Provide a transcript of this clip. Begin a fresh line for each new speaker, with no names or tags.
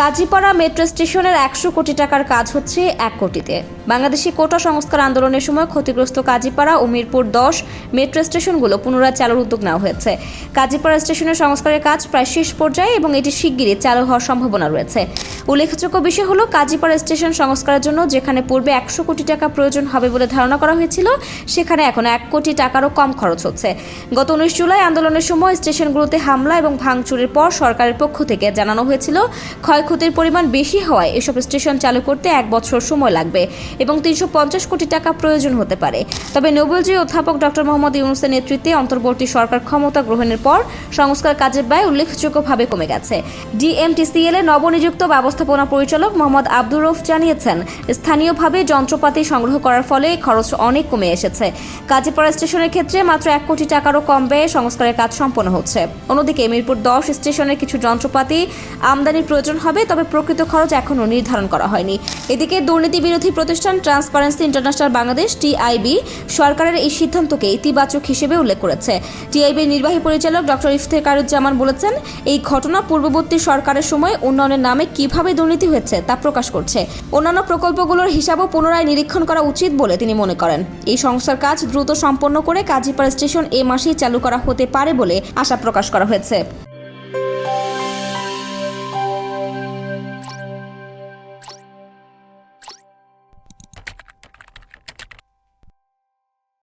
Kazipara metro স্টেশনের একশো কোটি টাকার কাজ হচ্ছে এক কোটিতে। বাংলাদেশি কোটা সংস্কার আন্দোলনের সময় ক্ষতিগ্রস্ত কাজীপাড়া ও মিরপুর দশ মেট্রো স্টেশনগুলো পুনরায় চালুর উদ্যোগ নেওয়া হয়েছে। কাজীপাড়া স্টেশনের সংস্কারের কাজ প্রায় শেষ পর্যায়ে এবং এটি শিগগিরই চালু হওয়ার সম্ভাবনা রয়েছে। উল্লেখযোগ্য বিষয় হলো, কাজীপাড়া স্টেশন সংস্কারের জন্য যেখানে পূর্বে একশো কোটি টাকা প্রয়োজন হবে বলে ধারণা করা হয়েছিল, সেখানে এখন এক কোটি টাকারও কম খরচ হচ্ছে। গত উনিশ জুলাই আন্দোলনের সময় স্টেশনগুলোতে হামলা এবং ভাঙচুরের পর সরকারের পক্ষ থেকে জানানো হয়েছিল, ক্ষয়ক্ষতির পরিমাণ বেশি হওয়ায় এসব স্টেশন চালু করতে এক বছর সময় লাগবে এবং তিনশো পঞ্চাশ কোটি টাকা প্রয়োজন হতে পারে। তবে নোবেলজয়ী অধ্যাপক ডক্টর মোহাম্মদ ইউনুসের নেতৃত্বে অন্তর্বর্তী সরকার ক্ষমতা গ্রহণের পর সংস্কার কাজের ব্যয় উল্লেখযোগ্যভাবে কমে গেছে। ডিএমটিসিএল এর নবনিযুক্ত ব্যবস্থাপনা পরিচালক মোহাম্মদ আব্দুর রৌফ জানিয়েছেন, স্থানীয়ভাবে যন্ত্রপাতি সংগ্রহ করার ফলে খরচ অনেক কমে এসেছে। কাজীপাড়া স্টেশনের ক্ষেত্রে মাত্র এক কোটি টাকারও কম ব্যয়ে সংস্কারের কাজ সম্পন্ন হচ্ছে। অন্যদিকে মিরপুর দশ স্টেশনের কিছু যন্ত্রপাতি আমদানির প্রয়োজন হবে, তবে প্রকৃত খরচ এখনও নির্ধারণ করা হয়নি। এদিকে দুর্নীতি বিরোধী প্রতিষ্ঠান ট্রান্সপারেন্সি ইন্টারন্যাশনাল বাংলাদেশ টিআইবি সরকারের এই সিদ্ধান্তকে ইতিবাচক হিসেবে উল্লেখ করেছে। টিআইবির নির্বাহী পরিচালক ডক্টর ইফতেকারুজ্জামান বলেছেন, এই ঘটনা পূর্ববর্তী সরকারের সময় উন্নয়নের নামে কীভাবে দুর্নীতি হয়েছে তা প্রকাশ করছে। অন্যান্য প্রকল্পগুলোর হিসাবও পুনরায় নিরীক্ষণ করা উচিত বলে তিনি মনে করেন। এই সংস্থার কাজ দ্রুত সম্পন্ন করে কাজীপাড়া স্টেশন এ মাসেই চালু করা হতে পারে বলে আশা প্রকাশ করা হয়েছে।